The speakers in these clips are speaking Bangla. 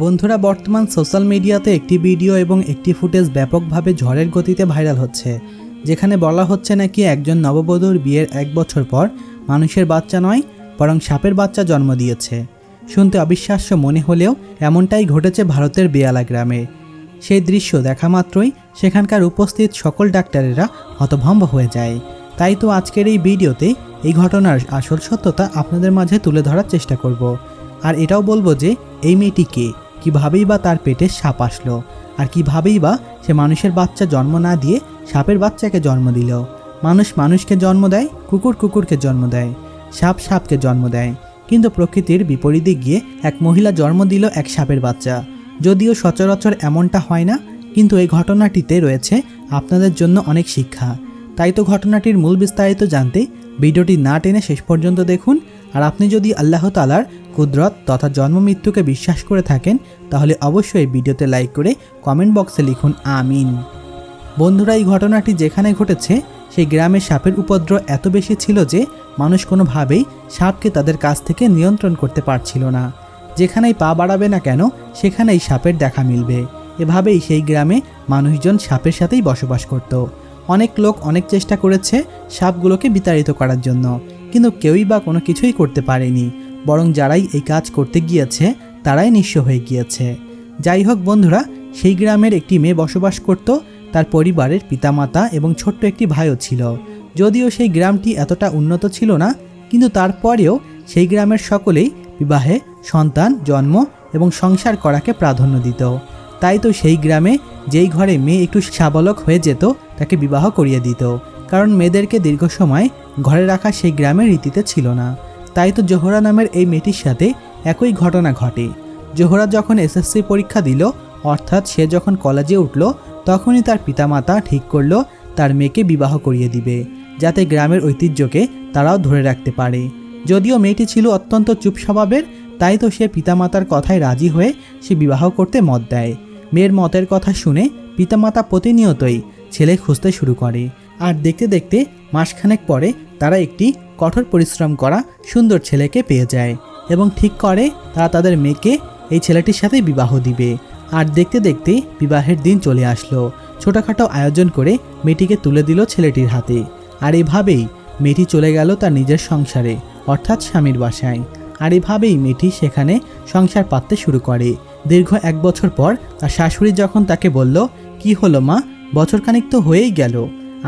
বন্ধুরা, বর্তমান সোশ্যাল মিডিয়াতে একটি ভিডিও এবং একটি ফুটেজ ব্যাপকভাবে ঝড়ের গতিতে ভাইরাল হচ্ছে, যেখানে বলা হচ্ছে নাকি একজন নববধূর বিয়ের এক বছর পর মানুষের বাচ্চা নয়, বরং সাপের বাচ্চা জন্ম দিয়েছে। শুনতে অবিশ্বাস্য মনে হলেও এমনটাই ঘটেছে ভারতের বেয়ালা গ্রামে। সেই দৃশ্য দেখা মাত্রই সেখানকার উপস্থিত সকল ডাক্তারেরা হতভম্ব হয়ে যায়। তাই তো আজকের এই ভিডিওতে এই ঘটনার আসল সত্যতা আপনাদের মাঝে তুলে ধরার চেষ্টা করব। আর এটাও বলব যে, এই মেয়েটি কে? কীভাবেই বা তার পেটে সাপ আসলো? আর কীভাবেই বা সে মানুষের বাচ্চা জন্ম না দিয়ে সাপের বাচ্চাকে জন্ম দিল? মানুষ মানুষকে জন্ম দেয়, কুকুর কুকুরকে জন্ম দেয়, সাপ সাপকে জন্ম দেয়। কিন্তু প্রকৃতির বিপরীতে গিয়ে এক মহিলা জন্ম দিল এক সাপের বাচ্চা। যদিও সচরাচর এমনটা হয় না, কিন্তু এই ঘটনাটিতে রয়েছে আপনাদের জন্য অনেক শিক্ষা। তাই তো ঘটনাটির মূল বিস্তারিত জানতে ভিডিওটি না টেনে শেষ পর্যন্ত দেখুন। আর আপনি যদি আল্লাহ তালার কুদরত তথা জন্ম মৃত্যুকে বিশ্বাস করে থাকেন, তাহলে অবশ্যই ভিডিওতে লাইক করে কমেন্ট বক্সে লিখুন আমিন। বন্ধুরা, এই ঘটনাটি যেখানে ঘটেছে, সেই গ্রামে সাপের উপদ্রব এত বেশি ছিল যে মানুষ কোনোভাবেই সাপকে তাদের কাছ থেকে নিয়ন্ত্রণ করতে পারছিল না। যেখানেই পা বাড়াবে না কেন, সেখানেই সাপের দেখা মিলবে। এভাবেই সেই গ্রামে মানুষজন সাপের সাথেই বসবাস করত। অনেক লোক অনেক চেষ্টা করেছে সাপগুলোকে বিতাড়িত করার জন্য, কিন্তু কেউই বা কোনো কিছুই করতে পারেনি। বরং যারাই এই কাজ করতে গিয়েছে, তারাই নিঃস্ব হয়ে গিয়েছে। যাই হোক বন্ধুরা, সেই গ্রামের একটি মেয়ে বসবাস করত, তার পরিবারের পিতামাতা এবং ছোট্ট একটি ভাইও ছিল। যদিও সেই গ্রামটি এতটা উন্নত ছিল না, কিন্তু তারপরেও সেই গ্রামের সকলেই বিবাহে সন্তান, জন্ম এবং সংসার করাকে প্রাধান্য দিত। তাই তো সেই গ্রামে যেই ঘরে মেয়ে একটু সাবলক হয়ে যেত, তাকে বিবাহ করিয়ে দিত। কারণ মেয়েদেরকে দীর্ঘ সময় ঘরে রাখা সেই গ্রামের রীতিতে ছিল না। তাই তো জোহরা নামের এই মেয়েটির সাথে একই ঘটনা ঘটে। জোহরা যখন এসএসসি পরীক্ষা দিল, অর্থাৎ সে যখন কলেজে উঠল, তখনই তার পিতামাতা ঠিক করল, তার মেয়েকে বিবাহ করিয়ে দিবে, যাতে গ্রামের ঐতিহ্যকে তারাও ধরে রাখতে পারে। যদিও মেয়েটি ছিল অত্যন্ত চুপ স্বভাবের, তাই তো সে পিতামাতার কথায় রাজি হয়ে সে বিবাহ করতে মত দেয়। মেয়ের মতের কথা শুনে পিতামাতা প্রতিনিয়তই ছেলে খুঁজতে শুরু করে। আর দেখতে দেখতে মাসখানেক পরে তারা একটি কঠোর পরিশ্রম করা সুন্দর ছেলেকে পেয়ে যায় এবং ঠিক করে তারা তাদের মেয়েকে এই ছেলেটির সাথে বিবাহ দিবে। আর দেখতে দেখতে বিবাহের দিন চলে আসলো। ছোটোখাটো আয়োজন করে মেয়েটিকে তুলে দিল ছেলেটির হাতে। আর এভাবেই মেয়েটি চলে গেল তার নিজের সংসারে, অর্থাৎ স্বামীর বাসায়। আর এভাবেই মেয়েটি সেখানে সংসার পাততে শুরু করে। দীর্ঘ এক বছর পর তার শাশুড়ি যখন তাকে বলল, কি হলো মা? বছরখানিক তো হয়েই গেল।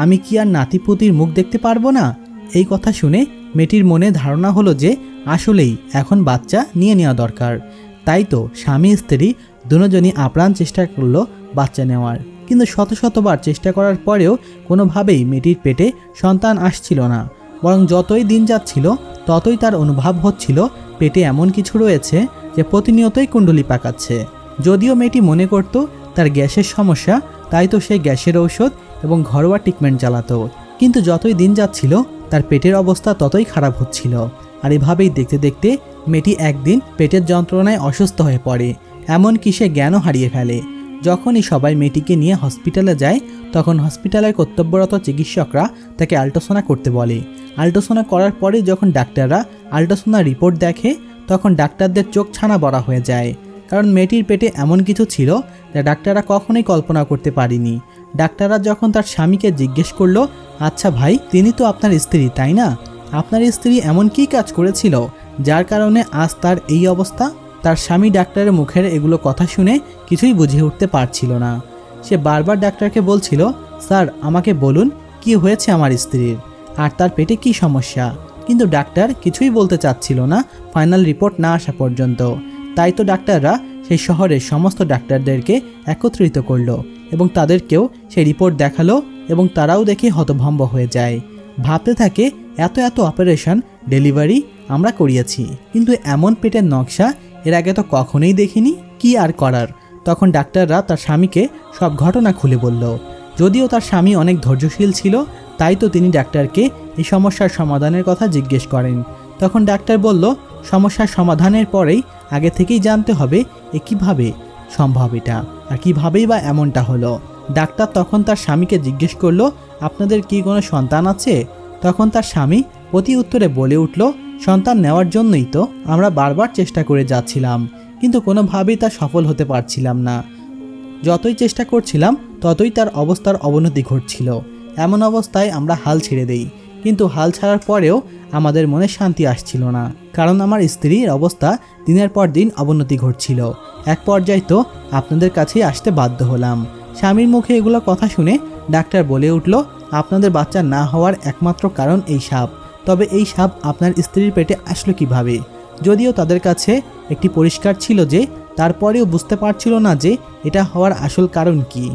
আমি কি আর নাতিপুতির মুখ দেখতে পারব না? এই কথা শুনে মেয়েটির মনে ধারণা হলো যে আসলেই এখন বাচ্চা নিয়ে নেওয়া দরকার। তাই তো স্বামী, স্ত্রী দুজনই আপ্রাণ চেষ্টা করল বাচ্চা নেওয়ার। কিন্তু শত শতবার চেষ্টা করার পরেও কোনোভাবেই মেয়েটির পেটে সন্তান আসছিল না। বরং যতই দিন যাচ্ছিল, ততই তার অনুভব হচ্ছিল, পেটে এমন কিছু রয়েছে যে প্রতিনিয়তই কুণ্ডলি পাকাচ্ছে। যদিও মেয়েটি মনে করত, তার গ্যাসের সমস্যা, তাই তো সে গ্যাসের ঔষধ এবং ঘরোয়া ট্রিটমেন্ট চালাতো। কিন্তু যতই দিন যাচ্ছিল তার পেটের অবস্থা ততই খারাপ হচ্ছিল আর এভাবেই দেখতে দেখতে মেয়েটি একদিন পেটের যন্ত্রণায় অসুস্থ হয়ে পড়ে, এমনকি সে জ্ঞানও হারিয়ে ফেলে। যখনই সবাই মেয়েটিকে নিয়ে হসপিটালে যায়, তখন হসপিটালের কর্তব্যরত চিকিৎসকরা তাকে আল্ট্রাসোনা করতে বলে। আল্ট্রাসোনা করার পরে যখন ডাক্তাররা আল্ট্রাসোনার রিপোর্ট দেখে, তখন ডাক্তারদের চোখ ছানা বড়া হয়ে যায়। কারণ মেয়েটির পেটে এমন কিছু ছিল যা ডাক্তাররা কখনোই কল্পনা করতে পারেনি। ডাক্তাররা যখন তার স্বামীকে জিজ্ঞেস করল আচ্ছা ভাই, তিনি তো আপনার স্ত্রী, তাই না? আপনার স্ত্রী এমন কী কাজ করেছিল, যার কারণে আজ তার এই অবস্থা? তার স্বামী ডাক্তারের মুখের এগুলো কথা শুনে কিছুই বুঝে উঠতে পারছিল না। সে বারবার ডাক্তারকে বলছিল, স্যার, আমাকে বলুন, কি হয়েছে আমার স্ত্রীর? আর তার পেটে কি সমস্যা? কিন্তু ডাক্তার কিছুই বলতে চাচ্ছিল না, ফাইনাল রিপোর্ট না আসা পর্যন্ত। তাই তো ডাক্তাররা সেই শহরের সমস্ত ডাক্তারদেরকে একত্রিত করল। এবং তাদেরকেও সেই রিপোর্ট দেখাল এবং তারাও দেখে হতভম্ব হয়ে যায়। ভাবতে থাকে, এত এত অপারেশন ডেলিভারি আমরা করিয়েছি, কিন্তু এমন পেটের নকশা এর আগে তো কখনোই দেখিনি, কি আর করার? তখন ডাক্তাররা তার স্বামীকে সব ঘটনা খুলে বলল। যদিও তার স্বামী অনেক ধৈর্যশীল ছিল, তাই তো তিনি ডাক্তারকে এই সমস্যার সমাধানের কথা জিজ্ঞেস করেন। তখন ডাক্তার বলল, সমস্যার সমাধানের পরেই আগে থেকেই জানতে হবে এ কীভাবে সম্ভব এটা। আর কীভাবেই বা এমনটা হলো? ডাক্তার তখন তার স্বামীকে জিজ্ঞেস করল, আপনাদের কি কোনো সন্তান আছে? তখন তার স্বামী প্রতি উত্তরে বলে উঠল, সন্তান নেওয়ার জন্যই তো আমরা বারবার চেষ্টা করে যাচ্ছিলাম, কিন্তু কোনোভাবেই তা সফল হতে পারছিলাম না। যতই চেষ্টা করছিলাম, ততই তার অবস্থার অবনতি ঘটছিল। এমন অবস্থায় আমরা হাল ছেড়ে দেই। কিন্তু হাল ছাড়ার পরেও আমাদের মনে শান্তি আসছিল না। কারণ আমার স্ত্রীর অবস্থা দিনের পর দিন অবনতি ঘটছিল। এক পর্যায়ে তো আপনাদের কাছেই আসতে বাধ্য হলাম। স্বামীর মুখে এগুলো কথা শুনে ডাক্তার বলে উঠল, আপনাদের বাচ্চা না হওয়ার একমাত্র কারণ এই সাপ। তবে এই সাপ আপনার স্ত্রীর পেটে আসলো কীভাবে? যদিও তাদের কাছে একটি পরিষ্কার ছিল যে, তারপরেও বুঝতে পারছিল না যে, এটা হওয়ার আসল কারণ কি।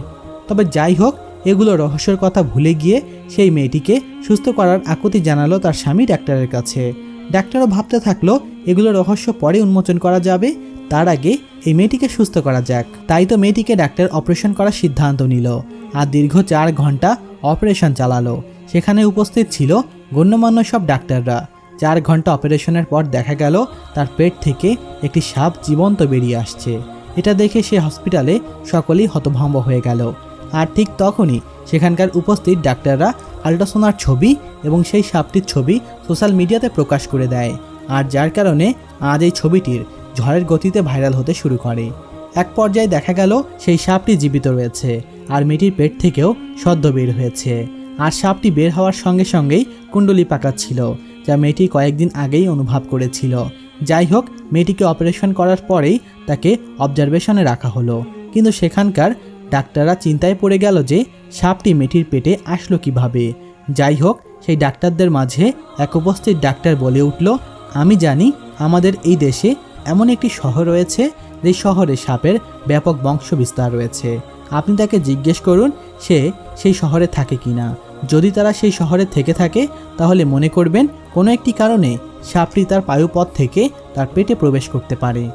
তবে যাই হোক এগুলো রহস্যের কথা ভুলে গিয়ে সেই মেয়েটিকে সুস্থ করার আকুতি জানালো তার স্বামী ডাক্তারের কাছে। ডাক্তারও ভাবতে থাকল, এগুলো রহস্য পরে উন্মোচন করা যাবে, তার আগে এই মেয়েটিকে সুস্থ করা যাক। তাই তো মেয়েটিকে ডাক্তার অপারেশন করার সিদ্ধান্ত নিল আর দীর্ঘ চার ঘণ্টা অপারেশন চালালো। সেখানে উপস্থিত ছিল গণ্যমান্য সব ডাক্তাররা। চার ঘণ্টা অপারেশনের পর দেখা গেল তার পেট থেকে একটি সাপ জীবন্ত বেরিয়ে আসছে। এটা দেখে সে হসপিটালে সকলেই হতভম্ব হয়ে গেল। আর ঠিক তখনই সেখানকার উপস্থিত ডাক্তাররা আল্ট্রাসোনার ছবি এবং সেই সাপটির ছবি সোশ্যাল মিডিয়াতে প্রকাশ করে দেয়। আর যার কারণে আজ এই ছবিটির ঝড়ের গতিতে ভাইরাল হতে শুরু করে। এক পর্যায়ে দেখা গেল সেই সাপটি জীবিত রয়েছে আর মেয়েটির পেট থেকেও সদ্য বের হয়েছে। আর সাপটি বের হওয়ার সঙ্গে সঙ্গেই কুণ্ডলি পাকাচ্ছিল, যা মেয়েটি কয়েকদিন আগেই অনুভব করেছিল। যাই হোক, মেয়েটিকে অপারেশন করার পরেই তাকে অবজারভেশনে রাখা হলো। কিন্তু সেখানকার ডাক্তাররা চিন্তায় পড়ে গেল যে সাপটি মেয়েটির পেটে আসলো কীভাবে। যাই হোক, সেই ডাক্তারদের মাঝে এক উপস্থিত ডাক্তার বলে উঠল, আমি জানি আমাদের এই দেশে এমন একটি শহর রয়েছে, যে শহরে সাপের ব্যাপক বংশ বিস্তার রয়েছে। আপনি তাকে জিজ্ঞেস করুন সে সেই শহরে থাকে কিনা। যদি তারা সেই শহরে থেকে থাকে, তাহলে মনে করবেন কোনো একটি কারণে সাপটি তার পায়ুপথ থেকে তার পেটে প্রবেশ করতে পারে।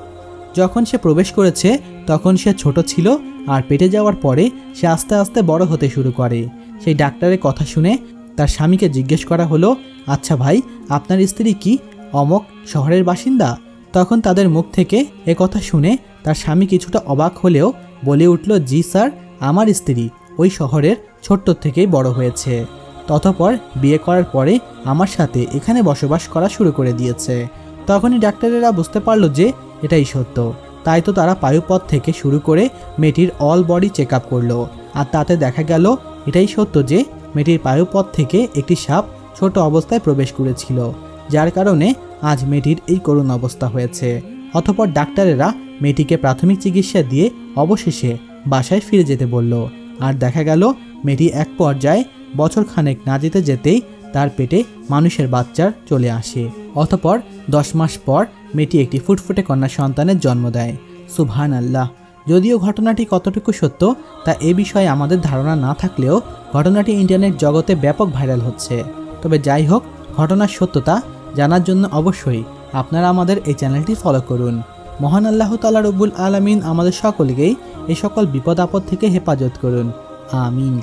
যখন সে প্রবেশ করেছে, তখন সে ছোট ছিল আর পেটে যাওয়ার পরে সে আস্তে আস্তে বড় হতে শুরু করে। সেই ডাক্তারের কথা শুনে তার স্বামীকে জিজ্ঞেস করা হলো আচ্ছা ভাই, আপনার স্ত্রী কি অমক শহরের বাসিন্দা? তখন তাদের মুখ থেকে এ কথা শুনে তার স্বামী কিছুটা অবাক হলেও বলে উঠল, জি স্যার, আমার স্ত্রী ওই শহরের ছোট্ট থেকেই বড় হয়েছে। ততপর বিয়ে করার পরে আমার সাথে এখানে বসবাস করা শুরু করে দিয়েছে। তখনই ডাক্তারেরা বুঝতে পারল যে এটাই সত্য। তাই তো তারা পায়ুপথ থেকে শুরু করে মেয়েটির অল বডি চেক আপ করল। আর তাতে দেখা গেল, এটাই সত্য যে মেয়েটির পায়ুপথ থেকে একটি সাপ ছোট অবস্থায় প্রবেশ করেছিল, যার কারণে আজ মেয়েটির এই করুণ অবস্থা হয়েছে। অথপর ডাক্তারেরা মেয়েটিকে প্রাথমিক চিকিৎসা দিয়ে অবশেষে বাসায় ফিরে যেতে বলল। আর দেখা গেল, মেয়েটি এক পর্যায়ে বছর খানেক না যেতে যেতেই তার পেটে মানুষের বাচ্চার চলে আসে। অতপর দশ মাস পর মেয়েটি একটি ফুটফুটে কন্যা সন্তানের জন্ম দেয়। সুবহান আল্লাহ যদিও ঘটনাটি কতটুকু সত্য, তা এ বিষয়ে আমাদের ধারণা না থাকলেও ঘটনাটি ইন্টারনেট জগতে ব্যাপক ভাইরাল হচ্ছে। তবে যাই হোক, ঘটনার সত্যতা জানার জন্য অবশ্যই আপনারা আমাদের এই চ্যানেলটি ফলো করুন। মহান আল্লাহ তালা রব্বুল আলমিন আমাদের সকলকেই এই সকল বিপদ আপদ থেকে হেফাজত করুন। আমিন।